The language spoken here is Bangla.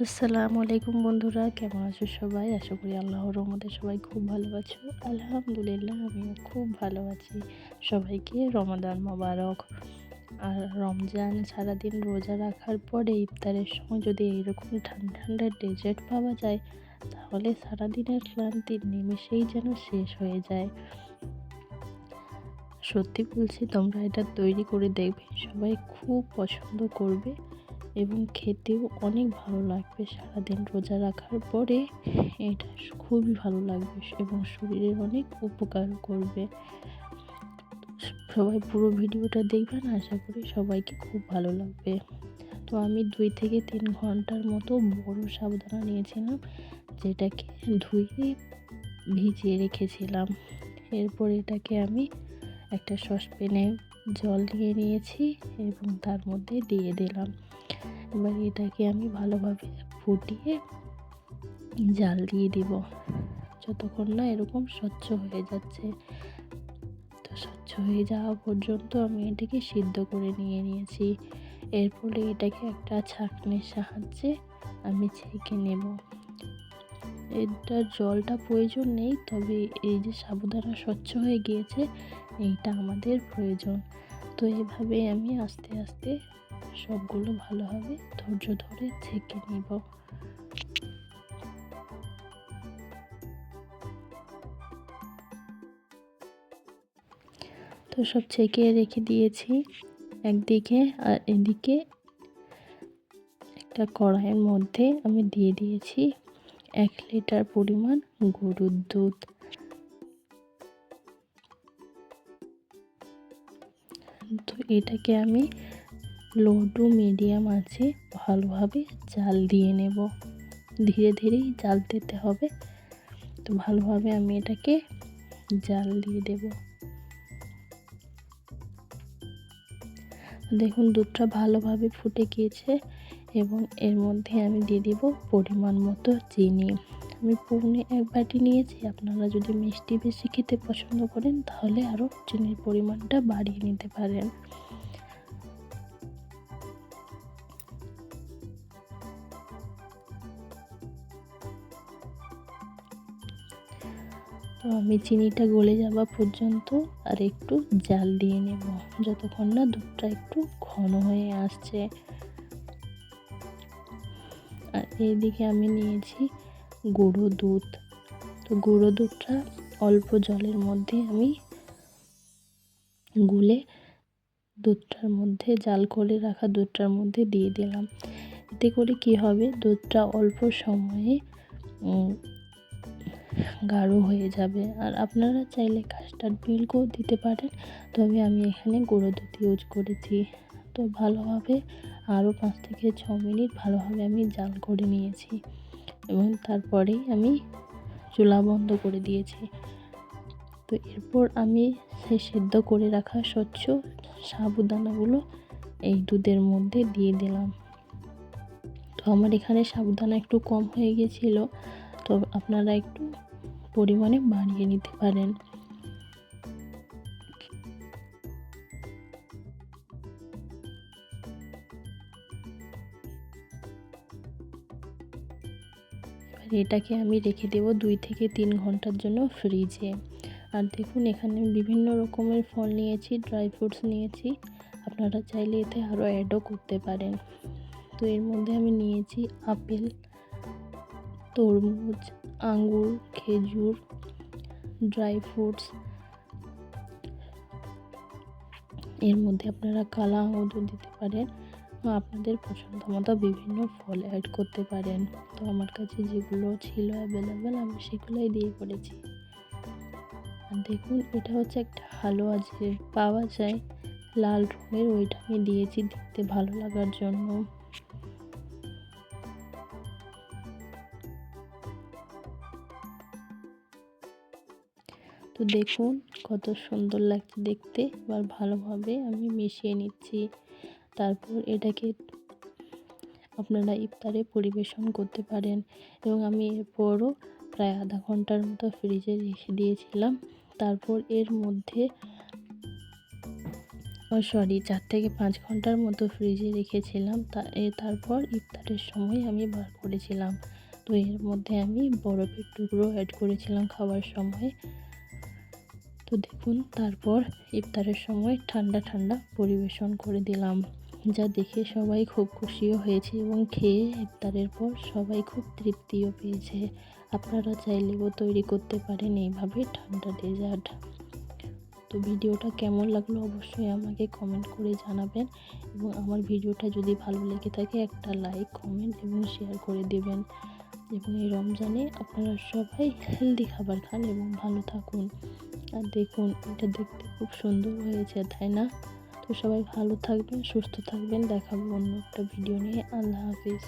আসসালামু আলাইকুম বন্ধুরা, কেমন আছো সবাই? আশা করি আল্লাহর রহমতে সবাই খুব ভালো আছো। আলহামদুলিল্লাহ, আমিও খুব ভালো আছি। সবাইকে রমাদান মোবারক। আর রমজান সারাদিন রোজা রাখার পরে ইফতারের সময় যদি এইরকম ঠান্ডা ঠান্ডা ডেজার্ট পাওয়া যায়, তাহলে সারাদিনের ক্লান্তি নিমেষেই যেন শেষ হয়ে যায়। সত্যি বলছি, তোমরা এটা তৈরি করে দেখবে, সবাই খুব পছন্দ করবে। এবং খেতেও অনেক ভালো লাগবে সারাদিন রোজা রাখার পরে। এটা খুবই ভালো লাগবে এবং শরীরের অনেক উপকার করবে। সবাই পুরো ভিডিওটা দেখবেন, আশা করি সবাইকে খুব ভালো লাগবে। তো আমি দুই থেকে তিন ঘণ্টার মতো বড় সাবধানা নিয়েছিলাম, যেটাকে ধুয়ে ভিজিয়ে রেখেছিলাম। এরপর এটাকে আমি একটা সসপ্যানে জল নিয়ে নিয়েছি এবং তার মধ্যে দিয়ে দিলাম। এবার এটাকে আমি ভালোভাবে ফুটিয়ে জাল দিয়ে দিব। যতক্ষণ না এরকম স্বচ্ছ হয়ে যাচ্ছে। তো স্বচ্ছ হয়ে যাওয়া পর্যন্ত আমি এটাকে সিদ্ধ করে নিয়ে নিয়েছি। এর ফলে এটাকে একটা ছাঁকনির সাহায্যে আমি ছেঁকে নেব। এটার জলটা প্রয়োজন নেই, তবে এই যে সাবুদানা স্বচ্ছ হয়ে গিয়েছে, এইটা আমাদের প্রয়োজন। তো এভাবে আমি আস্তে আস্তে সবগুলো ভালোভাবে ধৈর্য ধরে ছেঁকে নিব। তো সব ছেঁকে রেখে দিয়েছি। একদিকে আর এদিকে একটা কড়াইয়ের মধ্যে আমি দিয়ে দিয়েছি এক লিটার পরিমাণ গরুর দুধ। এটাকে আমি লো টু মিডিয়াম আছে ভালোভাবে জাল দিয়ে নেব। ধীরে ধীরেই জাল দিতে হবে। তো ভালোভাবে আমি এটাকে জাল দিয়ে দেব। দেখুন দুধটা ভালোভাবে ফুটে গিয়েছে এবং এর মধ্যে আমি দিয়ে দিব পরিমাণ মতো চিনি। আমি পৌনে এক বাটি নিয়েছি, আপনারা যদি মিষ্টি বেশি খেতে পছন্দ করেন তাহলে আরও চিনির পরিমাণটা বাড়িয়ে নিতে পারেন। আমি চিনিটা গলে যাওয়া পর্যন্ত আর একটু জাল দিয়ে নেব। যতক্ষণ না দুধটা একটু ঘন হয়ে আসছে। আর এইদিকে আমি নিয়েছি গুঁড়ো দুধ। তো গুঁড়ো দুধটা অল্প জলের মধ্যে আমি গুলে দুধটার মধ্যে, জাল করে রাখা দুধটার মধ্যে দিয়ে দিলাম। এতে করে কি হবে? দুধটা অল্প সময়ে গাঢ় হয়ে যাবে। আর আপনারা চাইলে কাস্টার্ড মিল্কও দিতে পারেন। তবে আমি এখানে গুঁড়ো দুধ ইউজ করেছি। তো ভালোভাবে আরও পাঁচ থেকে ছ মিনিট ভালোভাবে আমি জাল করে নিয়েছি। এবং তারপরেই আমি চুলা বন্ধ করে দিয়েছি। তো এরপর আমি সেই সেদ্ধ করে রাখা স্বচ্ছ সাবুদানাগুলো এই দুধের মধ্যে দিয়ে দিলাম। তো আমার এখানে সাবুদানা একটু কম হয়ে গিয়েছিল তো আপনারা একটু পরিমাণে বাড়িয়ে নিতে পারেন। এটাকে আমি রেখে দেব দুই থেকে তিন ঘণ্টার জন্য ফ্রিজে। আর দেখুন, এখানে বিভিন্ন রকমের ফল নিয়েছি, ড্রাই ফ্রুটস নিয়েছি। আপনারা চাইলে এতে আরও অ্যাডও করতে পারেন। তো এর মধ্যে আমি নিয়েছি আপেল তরমুজ, আঙ্গুর, খেজুর ড্রাই ফ্রুটস এর মধ্যে আপনারা কালা আঙুরও দিতে পারেন আপনাদের পছন্দ মতো বিভিন্ন ফল অ্যাড করতে পারেন। তো আমার কাছে যেগুলো ছিল অ্যাভেলেবেল আমি সেগুলোই দিয়ে পড়েছি দেখুন, এটা হচ্ছে একটা হালুয়া যে পাওয়া যায়, লাল রঙের, ওইটা আমি দিয়েছি দেখতে ভালো লাগার জন্য। তো দেখুন, কত সুন্দর লাগছে দেখতে। এবার ভালোভাবে আমি মিশিয়ে নিচ্ছি। তারপর এটাকে আপনারা ইফতারে পরিবেশন করতে পারেন। এবং আমি এরপরও প্রায় আধা ঘণ্টার মতো ফ্রিজে রেখে দিয়েছিলাম। তারপর এর মধ্যে ও সরি চার থেকে পাঁচ ঘণ্টার মতো ফ্রিজে রেখেছিলাম। তা তারপর ইফতারের সময় আমি বার করেছিলাম। তো এর মধ্যে আমি বরফের টুকরো অ্যাড করেছিলাম খাবার সময়। তো দেখুন, তারপর ইফতারের সময় ঠান্ডা ঠান্ডা পরিবেশন করে দিলাম, যা দেখে সবাই খুব খুশিও হয়েছে এবং খেয়ে ইফতারের পর সবাই খুব তৃপ্তিও পেয়েছে। আপনারা চাইলেও তৈরি করতে পারেন এইভাবে ঠান্ডা ডেজার্ট। তো ভিডিওটা কেমন লাগল অবশ্যই আমাকে কমেন্ট করে জানাবেন এবং আমার ভিডিওটা যদি ভালো লেগে থাকে একটা লাইক, কমেন্ট এবং শেয়ার করে দেবেন। এবং এই রমজানে আপনারা সবাই হেলদি খাবার খান এবং ভালো থাকুন। আর দেখুন, এটা দেখতে খুব সুন্দর হয়েছে, তাই না? তো সবাই ভালো থাকবেন, সুস্থ থাকবেন, দেখাবো অন্য একটা ভিডিও নিয়ে। আল্লাহ হাফিজ।